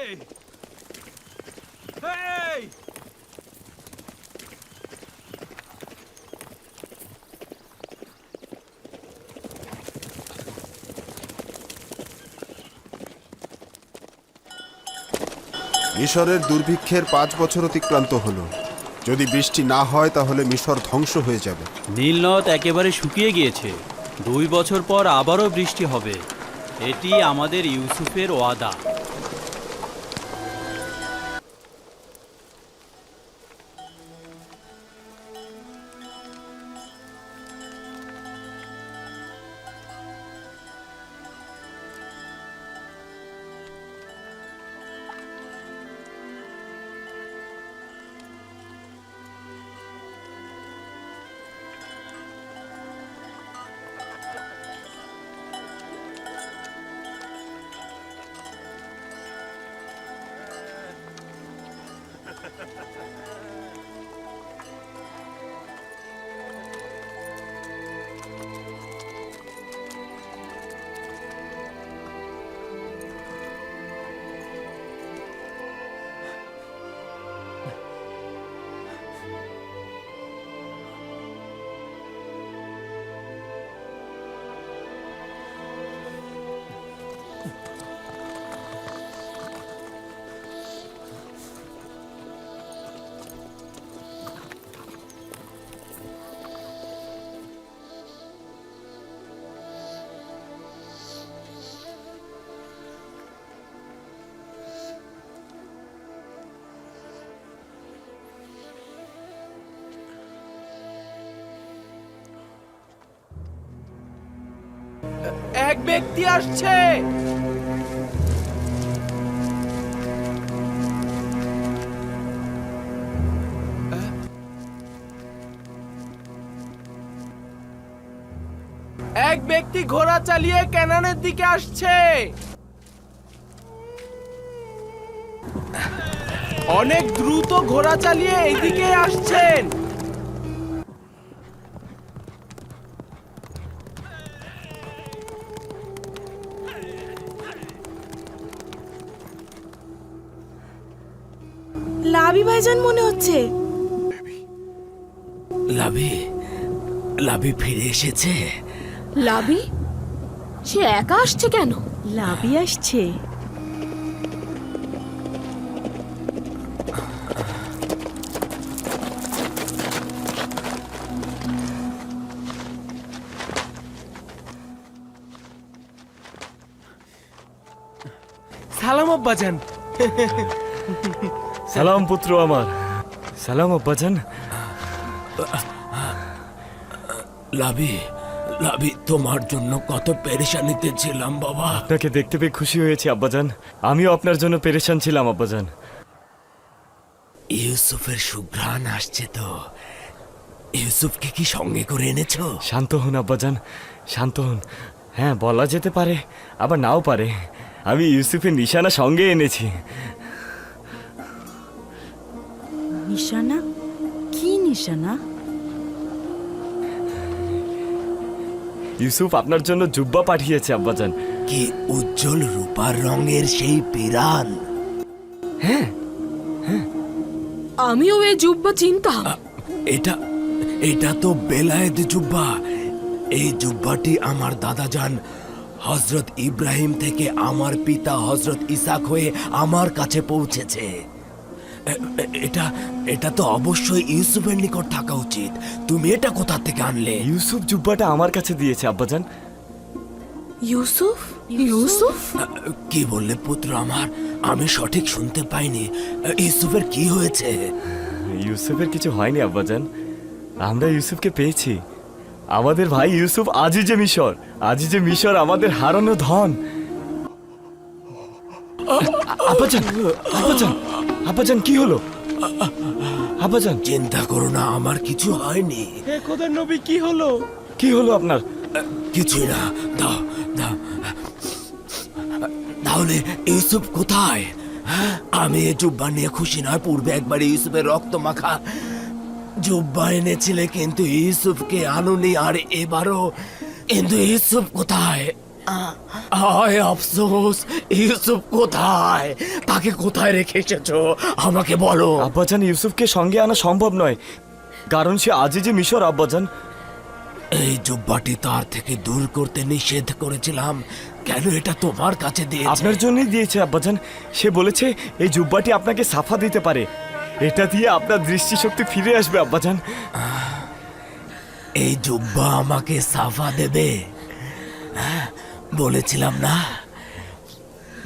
Hey! Hey! মিশরের দুর্ভিক্ষের পাঁচ বছর অতিক্রান্ত হলো। যদি বৃষ্টি না হয় তাহলে মিশর ধ্বংস হয়ে যাবে। নীলনদ একেবারে শুকিয়ে গিয়েছে। দুই বছর পর আবারও বৃষ্টি হবে। এটি আমাদের ইউসুফের ওয়াদা। এক ব্যক্তি আসছে। এক ব্যক্তি ঘোড়া চালিয়ে ক্যানানের দিকে আসছে। অনেক দ্রুত ঘোড়া চালিয়ে এইদিকে আসছেন। ভাইজান মনে হচ্ছে? লাভি লাভি ফিরে এসেছে। লাভি? সে একা আসছে কেন? লাভি আসছে। সালাম আব্বাজান। সালাম পুত্র আমার। সালাম আব্বাজান লাভি লাভি তোমার জন্য কত পেরেশানিতে ছিলাম বাবা। আপনাকে দেখতে পেয়ে খুশি হয়েছি আব্বাজান আমিও আপনার জন্য পেরেশান ছিলাম আব্বাজান ইউসুফের সুঘ্রাণ আসছে তো। ইউসুফকে কি সঙ্গে করে এনেছো? শান্ত হন আব্বাজান শান্ত হন। হ্যাঁ বলা যেতে পারে আবার নাও পারে। আমি ইউসুফের নিশানা সঙ্গে এনেছি। নিশানা? কি নিশানা? ইউসুফ আপনার জন্য জুব্বা পাঠিয়েছে আব্বাজান। কি উজ্জ্বল রূপার রঙের সেই পিরান। আমিও এই জুব্বা চিনতাম। এটা এটা তো বেলায়েত জুব্বা। এই জুব্বাটি আমার দাদা যান হজরত ইব্রাহিম থেকে আমার পিতা হজরত ইসাক হয়ে আমার কাছে পৌঁছেছে। এটা এটা তো অবশ্যই ইউসুফের নিকট থাকা উচিত। তুমি এটা কোথা থেকে আনলে? ইউসুফ জুব্বাটা আমার কাছে দিয়েছে আব্বাজান। ইউসুফ? ইউসুফ? কি বললে পুত্র আমার? আমি সঠিক শুনতে পাইনি। ইউসুফের কি হয়েছে? ইউসুফের কিছু হয়নি আব্বাজান। আমরা ইউসুফকে পেয়েছি। আমাদের ভাই ইউসুফ আজই যে মিশর। আজই যে মিশর আমাদের হারানো ধন। আব্বাজান আব্বাজান। আব্বাজান কি হলো? আব্বাজান চিন্তা করো না আমার কিছু হয়নি। হে খোদার নবী কি হলো? কি হলো আপনার? কিছুই না দাও দাও। তাহলে ইউসুফ কোথায়? হ্যাঁ? আমি জুব্বা নিয়ে খুশি নয় পূর্বে একবার ইউসুফের রক্ত মাখা জুব্বা এনেছিলে কিন্তু ইউসুফকে আনুনি আর এবারও। কিন্তু ইউসুফ কোথায়? হায় আফসোস ইউসুফ কোথায়? তাকে কোথায় রেখে এসেছ? আমাকে বলো। আব্বাজান ইউসুফকে সঙ্গে আনা সম্ভব নয়। কারণ সে আজই যে মিশর আব্বাজান। এই জুব্বাটি তার থেকে দূর করতে নিষেধ করেছিলাম। কেন এটা তোমার কাছে দিয়েছে? আপনার জন্যই দিয়েছে আব্বাজান। সে বলেছে এই জুব্বাটি আপনাকে সাফা দিতে পারে। এটা দিয়ে আপনার দৃষ্টিশক্তি ফিরে আসবে আব্বাজান। এই জুব্বা আমাকে সাফা দেবে। বলেছিলাম না?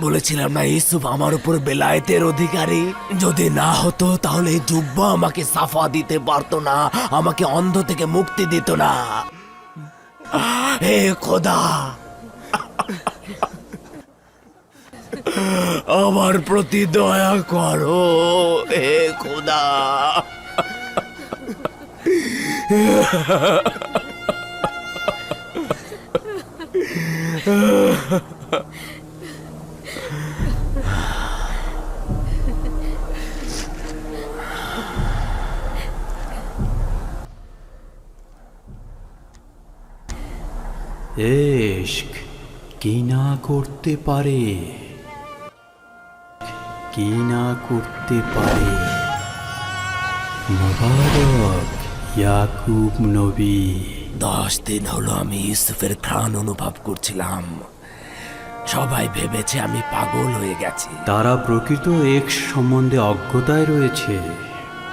বলেছিলাম না ইসুফ আমার উপর বেলায়েতের অধিকারী। যদি না হতো, তাহলে জুব্বা আমাকে সাফা দিতে পারতো না, আমাকে অন্ধ থেকে মুক্তি দিত না। হে খোদা! আমার প্রতি দয়া করো, হে খোদা! এশক কি না করতে পারে? কি না করতে পারে? মোবারক ইয়াকুব নবী। দশ দিন হলো আমি ইউসুফের ঘ্রাণ অনুভব করছিলাম। সবাই ভেবেছে আমি পাগল হয়ে গেছি। তারা প্রকৃত এক্স সম্বন্ধে অজ্ঞতায় রয়েছে।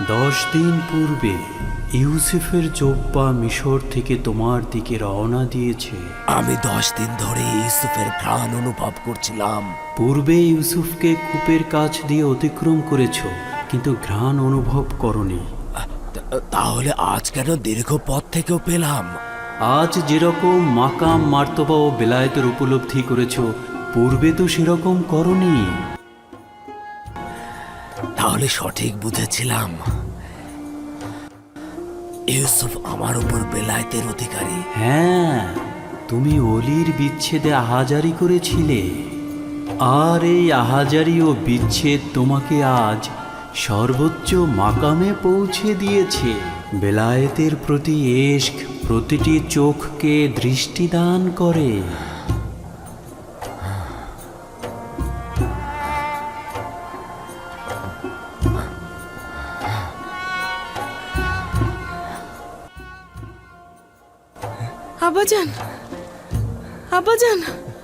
দশ দিন পূর্বে ইউসুফের জোব্বা মিশর থেকে তোমার দিকে রওনা দিয়েছে। আমি দশ দিন ধরে ইউসুফের ঘ্রাণ অনুভব করছিলাম। পূর্বে ইউসুফকে কূপের কাছ দিয়ে অতিক্রম করেছ কিন্তু ঘ্রাণ অনুভব করনি। তাহলে আজ কেন দীর্ঘ পথ থেকেও পেলাম? আজ যেরকম মাকাম মার্তবা ও বেলায়েতের উপলব্ধি করেছ পূর্বে তো সেরকম করনি। তাহলে সঠিক বুঝেছিলাম। ইউসুফ আমার উপর বেলায়েতের অধিকারী। হ্যাঁ তুমি অলির বিচ্ছেদে আহাজারি করেছিলে। আর এই আহাজারি ও বিচ্ছেদ তোমাকে আজ সর্বোচ্চ মাকামে পৌঁছে দিয়েছে। বেলায়েতের প্রতি এশক প্রতিটি চোখকে দৃষ্টিদান করে। আব্বাজান আব্বাজান,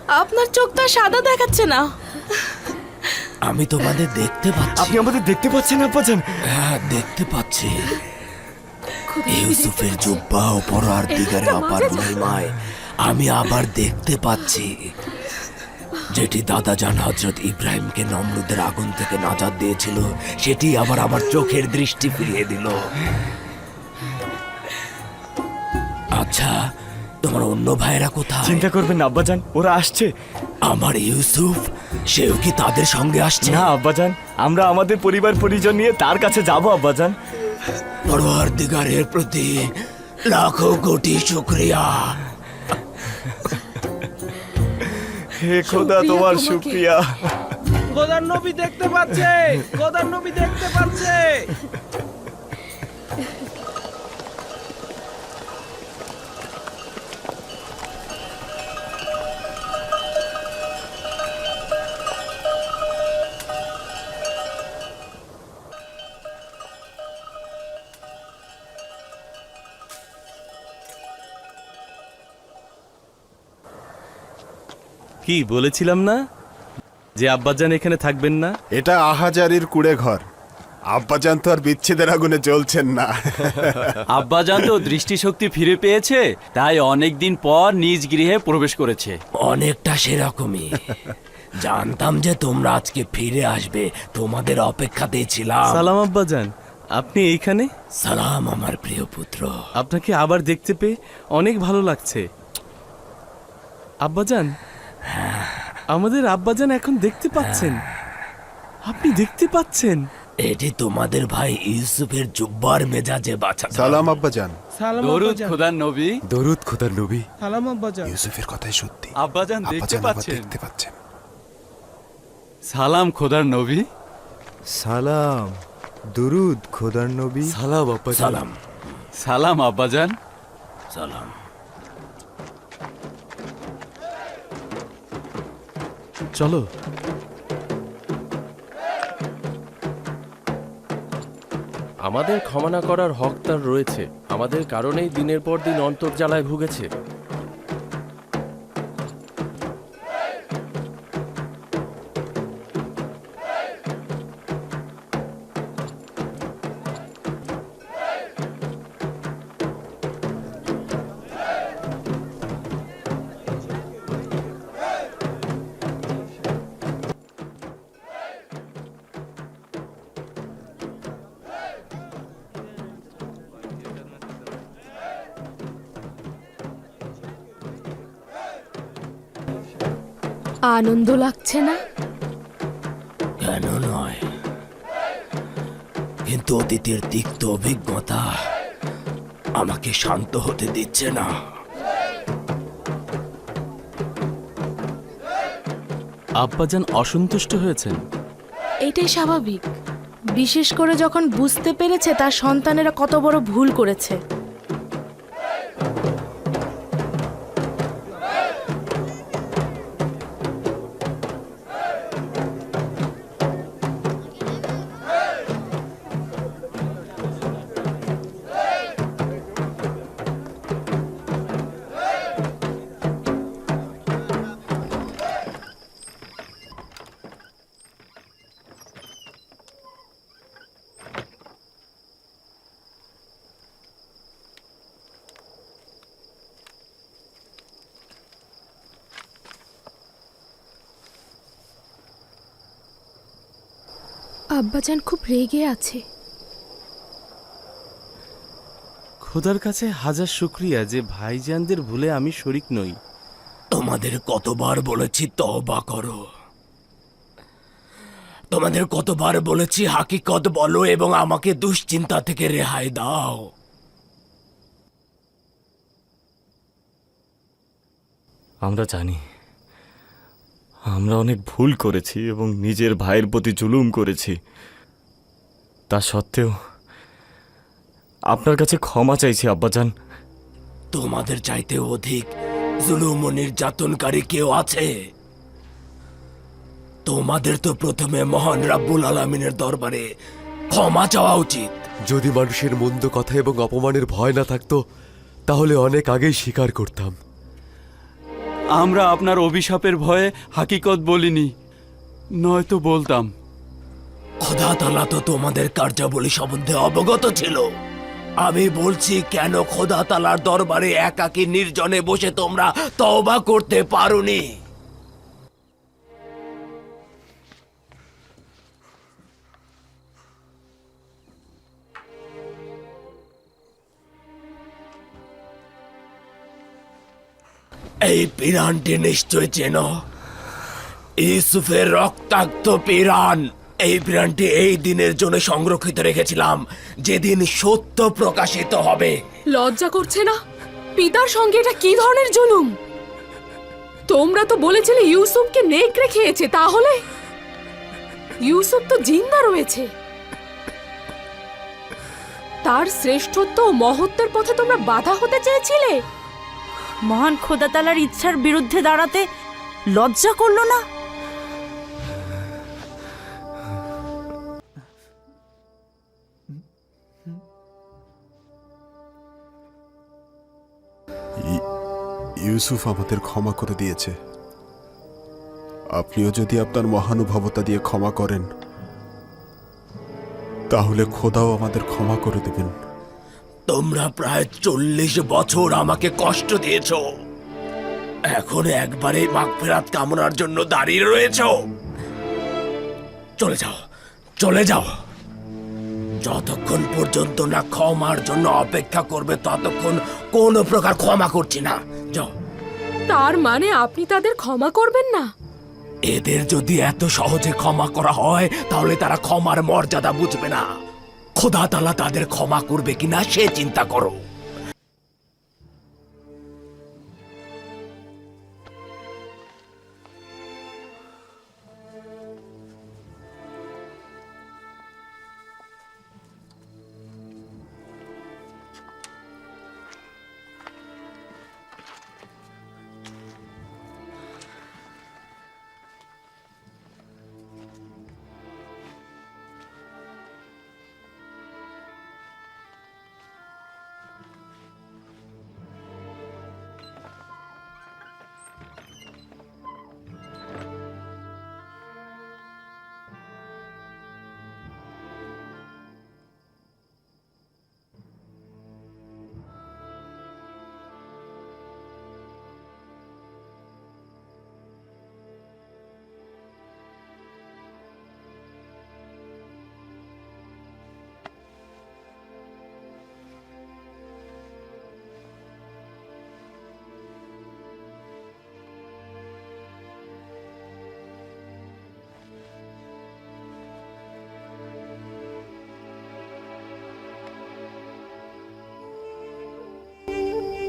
আপনার চোখটা সাদা দেখাচ্ছে না। আমি তোমাদের দেখতে পাচ্ছি। আপনি আমাদের দেখতে পাচ্ছেন আব্বাজান? হ্যাঁ দেখতে পাচ্ছি। ইউসুফের জুব্বা ও পরার দিগারে আপার মহিমায় আমি আবার দেখতে পাচ্ছি। যেটি দাদা জান হজরত ইব্রাহিমকে নমরুদের আগুন থেকে নাজাদ দিয়েছিল সেটি আবার আমার চোখের দৃষ্টি ফিরিয়ে দিল। আচ্ছা তোমার অন্য ভাইরা কোথায়? চিন্তা করবেন না আব্বাজান ওরা আসছে। আমার ইউসুফ সেও কি তাদের সঙ্গে আসছে? না আব্বাজান আমরা আমাদের পরিবার পরিজন নিয়ে তার কাছে যাব আব্বাজান। পরোয়ার দিগারের প্রতি লাখো কোটি শুক্রিয়া। হে খোদা তোমার শুক্রিয়া। খোদার নবী দেখতে পাচ্ছে খোদার নবী দেখতে পাচ্ছে। কি বলেছিলাম না? যে আব্বাজান এখানে থাকবেন না? এটা আহাজারির কুড়ে ঘর আব্বাজান তো আর বিচ্ছেদের আগুনে জ্বলছেন না। আব্বাজান তো দৃষ্টিশক্তি ফিরে পেয়েছে তাই অনেকদিন পর নিজ গৃহে প্রবেশ করেছে। অনেকটা সেরকমই। জানতাম যে তোমরা আজকে ফিরে আসবে তোমাদের অপেক্ষাতেই ছিলাম। সালাম আব্বাজান আপনি এইখানে? সালাম আমার প্রিয় পুত্র। আপনাকে আবার দেখতে পেয়ে অনেক ভালো লাগছে। আব্বাজান আমাদের আব্বাজান এখন দেখতে পাচ্ছেন। আপনি দেখতে পাচ্ছেন? এটি তোমাদের ভাই ইউসুফের জুব্বার মেজাজে বাঁচা সালাম আব্বাজান। সালাম দরুদ খোদার নবী। দরুদ খোদার নবী। সালাম আব্বাজান। ইউসুফের কথাই সত্যি। আব্বাজান দেখতে পাচ্ছেন। দেখতে পাচ্ছেন। সালাম খোদার নবী। সালাম। দুরুদ খোদার নবী। সালাম আব্বাজান। সালাম। সালাম আব্বাজান। সালাম। চলো। আমাদের ক্ষমা না করার হক তার রয়েছে। আমাদের কারণেই দিনের পর দিন অন্তর্জালায় ভুগেছে। আনন্দ লাগছে না? কেন নয়? কিন্তু অতীতের তিক্ত অভিজ্ঞতা আমাকে শান্ত হতে দিচ্ছে না। আব্বাজান অসন্তুষ্ট হয়েছেন। এটাই স্বাভাবিক। বিশেষ করে যখন বুঝতে পেরেছে তার সন্তানেরা কত বড় ভুল করেছে। আব্বাজান খুব রেগে আছে। খোদার কাছে হাজার শুক্রিয়া যে ভাইজানদের ভুলে আমি শরিক নই। তোমাদের কতবার বলেছি তবা করো। তোমাদের কতবার বলেছি হাকিকত বলো এবং আমাকে দুশ্চিন্তা থেকে রেহাই দাও। আমরা জানি আমরা অনেক ভুল করেছি এবং নিজের ভাইয়ের প্রতি জুলুম করেছি। তা সত্ত্বেও আপনার কাছে ক্ষমা চাইছি আব্বাজান। তোমাদের চাইতে অধিক জুলুম ও নির্যাতনকারী কেউ আছে? তোমাদের তো প্রথমে মহান রাব্বুল আলমিনের দরবারে ক্ষমা চাওয়া উচিত। যদি মানুষের মন্দ কথা এবং অপমানের ভয় না থাকতো তাহলে অনেক আগেই স্বীকার করতাম। আমরা আপনার অভিশাপের ভয়ে হাকিকত বলিনি। নয়তো বলতাম। খোদা তালা তো তোমাদের কার্যাবলী সম্বন্ধে অবগত ছিল। আমি বলছি, কেন খোদা তালার দরবারে একাকী নির্জনে বসে তোমরা তওবা করতে পারোনি? এই পিরানটি নিশ্চয় চেনো। ইউসুফের রক্তাক্ত পিরান। এই পিরানটি এই দিনের জন্য সংরক্ষিত রেখেছিলাম। যেদিন সত্য প্রকাশিত হবে। লজ্জা করছে না? পিতার সঙ্গে এটা কি ধরনের জুলুম? তোমরা তো বলেছিলে ইউসুফকে নেকড়ে খেয়েছে তাহলে? ইউসুফ তো জিন্দা রয়েছে। তার শ্রেষ্ঠত্ব ও মহত্বের পথে তোমরা বাধা হতে চেয়েছিলে? মহান খোদাতালার ইচ্ছার বিরুদ্ধে দাঁড়াতে লজ্জা করল না? ইউসুফ আমাদের ক্ষমা করে দিয়েছে। আপনিও যদি আপনার মহানুভবতা দিয়ে ক্ষমা করেন, তাহলে খোদাও আমাদের ক্ষমা করে দেবেন। তোমরা প্রায় চল্লিশ বছর আমাকে কষ্ট দিয়েছ। এখন একবারে মাগফেরাত কামনার জন্য দাঁড়িয়ে রয়েছ। চলে যাও চলে যাও। যতক্ষণ পর্যন্ত না ক্ষমার জন্য অপেক্ষা করবে ততক্ষণ কোনো প্রকার ক্ষমা করছি না। যাও। তার মানে আপনি তাদের ক্ষমা করবেন না? এদের যদি এত সহজে ক্ষমা করা হয় তাহলে তারা ক্ষমার মর্যাদা বুঝবে না। খোদা তালা তাদের ক্ষমা করবে কিনা সে চিন্তা করো।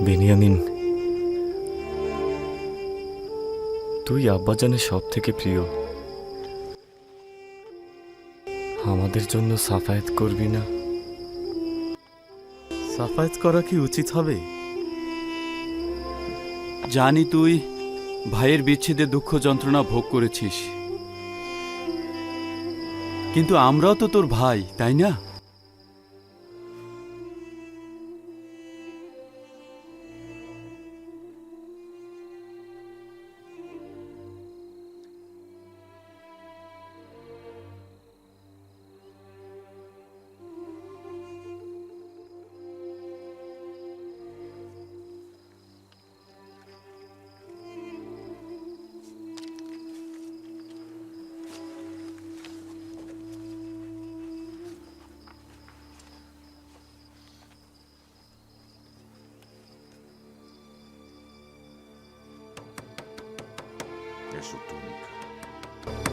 বেনিয়ামিন। তুই আব্বাজানের সব থেকে প্রিয়। আমাদের জন্য সাফায়াত করবি না। সাফায়াত করা কি উচিত হবে? জানি তুই ভাইয়ের বিচ্ছেদে দুঃখ যন্ত্রণা ভোগ করেছিস। কিন্তু আমরাও তো তোর ভাই, তাই না?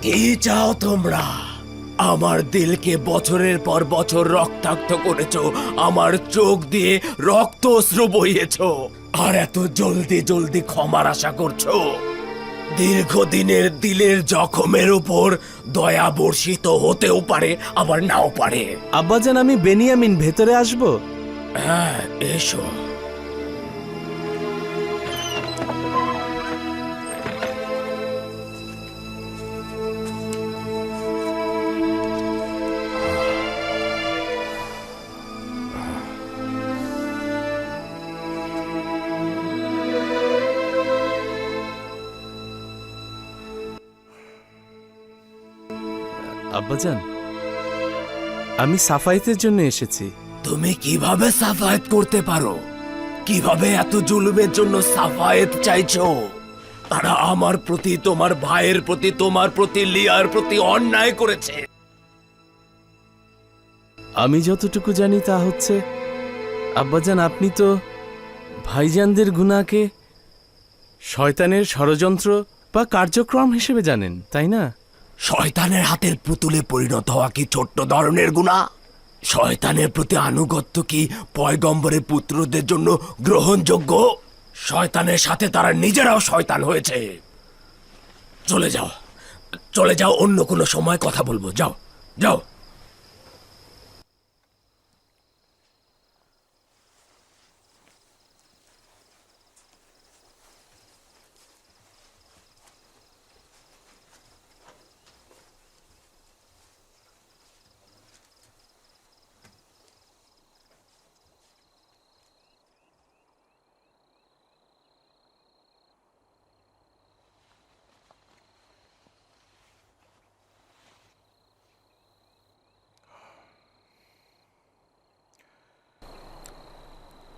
কি চাও তোমরা? আমার দিলকে বছরের পর বছর রক্তাক্ত করেছ আমার চোখ দিয়ে রক্ত অশ্রু বইয়েছো আর এত জলদি জলদি ক্ষমার আশা করছ? দীর্ঘদিনের দিলের জখমের উপর দয়া বর্ষিত হতেও পারে আবার নাও পারে। আব্বাজান আমি বেনিয়ামিন ভেতরে আসব? হ্যাঁ এসো। আব্বাজান আমি সাফাইতের জন্য এসেছি। তুমি কীভাবে সাফায়েত করতে পারো? কীভাবে এত জুলুমের জন্য সাফায়েত চাইছো? তারা আমার প্রতি তোমার ভাইয়ের প্রতি তোমার প্রতি লিয়ার প্রতি অন্যায় করেছে। আমি যতটুকু জানি তা হচ্ছে আব্বাজান আপনি তো ভাইজানদের গুনাকে শয়তানের ষড়যন্ত্র বা কার্যক্রম হিসেবে জানেন তাই না? শয়তানের হাতের পুতুলে পরিণত হওয়া কি ছোট্ট ধরনের গুণা? শয়তানের প্রতি আনুগত্য কি পয়গম্বরের পুত্রদের জন্য গ্রহণযোগ্য? শয়তানের সাথে তারা নিজেরাও শয়তান হয়েছে। চলে যাও। চলে যাও, অন্য কোনো সময় কথা বলব। যাও যাও।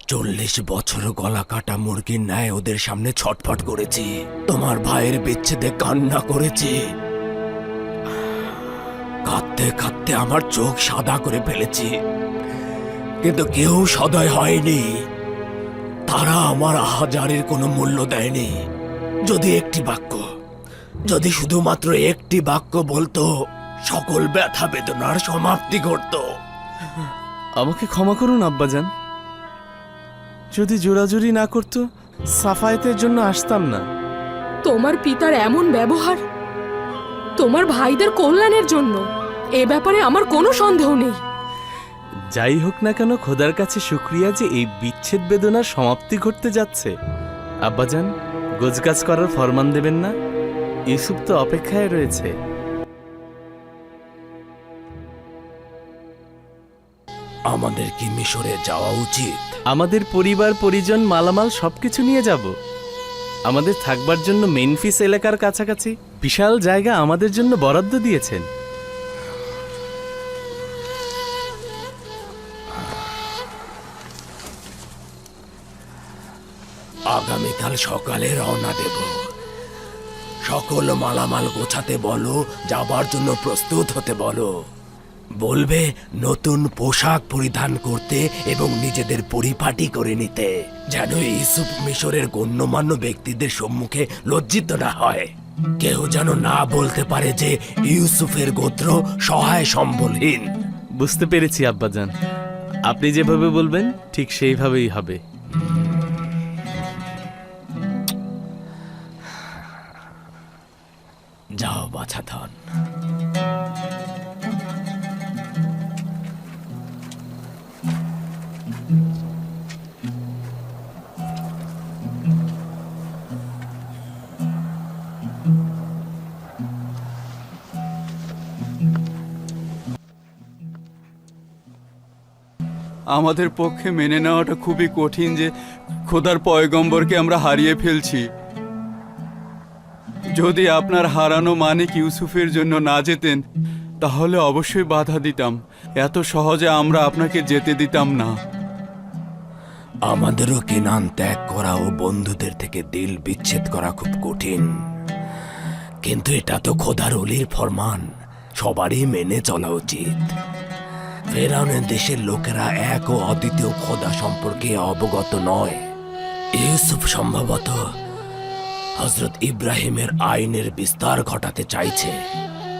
চল্লিশ বছর গলা কাটা মুরগির ন্যায় ওদের সামনে ছটফট করেছি। তোমার ভাইয়ের বিচ্ছেদে কান্না করেছি। কাঁদতে কাঁদতে আমার চোখ সাদা করে ফেলেছি। কিন্তু কেউ সদয় হয়নি। তারা আমার হাজারের কোনো মূল্য দেয়নি। যদি একটি বাক্য, যদি শুধুমাত্র একটি বাক্য বলতো, সকল ব্যথা বেদনার সমাপ্তি ঘটতো। আমাকে ক্ষমা করুন, আব্বাজান। যদি জোরাজুরি না করতো সাফায়েতের জন্য আসতাম না। তোমার পিতার এমন ব্যবহার তোমার ভাইদের কল্যাণের জন্য এ ব্যাপারে আমার কোনো সন্দেহ নেই। যাই হোক না কেন খোদার কাছে শুক্রিয়া যে এই বিচ্ছেদ বেদনার সমাপ্তি ঘটতে যাচ্ছে। আব্বাজান গোজগাছ করার ফরমান দেবেন না? ইউসুফ তো অপেক্ষায় রয়েছে। আমাদের কি মিশরে যাওয়া উচিত। আমাদের পরিবার পরিজন মালামাল সবকিছু নিয়ে যাব। আমাদের থাকবার জন্য মেনফিস এলাকার কাছাকাছি। বিশাল জায়গা আমাদের জন্য বরাদ্দ দিয়েছেন। আগামীকাল সকালে রওনা দেব। সকল মালামাল গোছাতে বলো যাবার জন্য প্রস্তুত হতে বলো। বলবে, নতুন পোশাক পরিধান করতে এবং নিজেদের পরিপাটি করে নিতে, যেন ইউসুফ মিশরের গণ্যমান্য ব্যক্তিদের সম্মুখে লজ্জিত না হয়। কেউ যেন না বলতে পারে যে ইউসুফের গোত্র সহায় সম্বলহীন। বুঝতে পেরেছি, আব্বাজান। আপনি যেভাবে বলবেন, ঠিক সেইভাবেই হবে। আমাদের পক্ষে মেনে নেওয়াটা খুবই কঠিন যে খোদার পয়গম্বরকে আমরা হারিয়ে ফেলছি। যদি আপনার হারানো মানিক ইউসুফের জন্য না যেতেন, তাহলে অবশ্যই বাধা দিতাম। এত সহজে আমরা আপনাকে যেতে দিতাম না। আমাদেরও কেনান ত্যাগ করা ও বন্ধুদের থেকে দিল বিচ্ছেদ করা খুব কঠিন। কিন্তু এটা তো খোদার অলির ফরমান। সবারই মেনে চলা উচিত। ফেরাউনের দেশের লোকেরা এক ও অদ্বিতীয় খোদা সম্পর্কে অবগত নয়। ইউসুফ সম্ভবত হজরত ইব্রাহিমের আইনের বিস্তার ঘটাতে চাইছে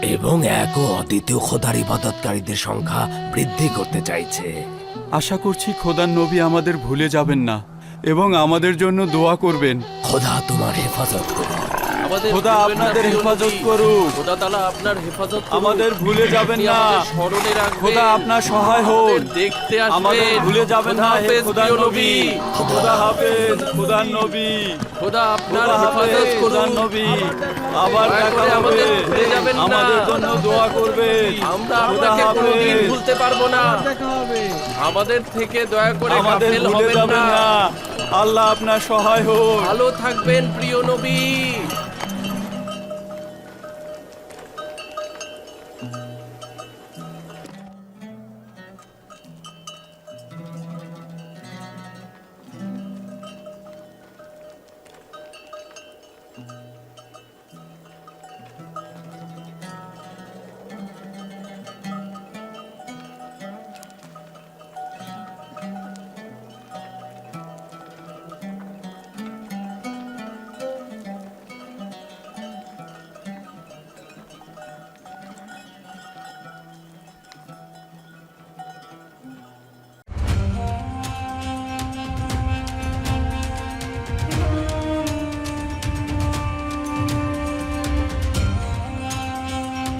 এবং এক ও অদ্বিতীয় খোদার ইবাদতকারীদের সংখ্যা বৃদ্ধি করতে চাইছে। আশা করছি খোদার নবী আমাদের ভুলে যাবেন না এবং আমাদের জন্য দোয়া করবেন। খোদা তোমার হেফাজত করুন। আমাদের খোদা না, আপনাদের প্রিয় হেফাজত নবী। করুক। খোদা তাআলা আপনার হেফাজত করুক। আমাদের ভুলে যাবেন আপনি না। আমাদের স্মরণে রাখবেন। খোদা আপনার সহায় হোক। আমাদের দেখতে আসবেন। আমাদের ভুলে যাবেন খোদা না হে হাফেজ, প্রিয় নবী। খোদা হাফেজ খোদার নবী। খোদা আপনার খোদা হেফাজত হাফেজ করুন। নবী। আবার দয়া দেখা করে হবে। আমাদের ভুলে যাবেন না। আমাদের জন্য দোয়া করবেন। আমরা খোদা আপনাকে কোনোদিন হাফেজ। ভুলতে পারব না। আমাদের থেকে দয়া করে আমাদের গাফেল ভুলে হবেন যাবেন না। না। আল্লাহ আপনার সহায় হোক। ভালো থাকবেন প্রিয় নবী।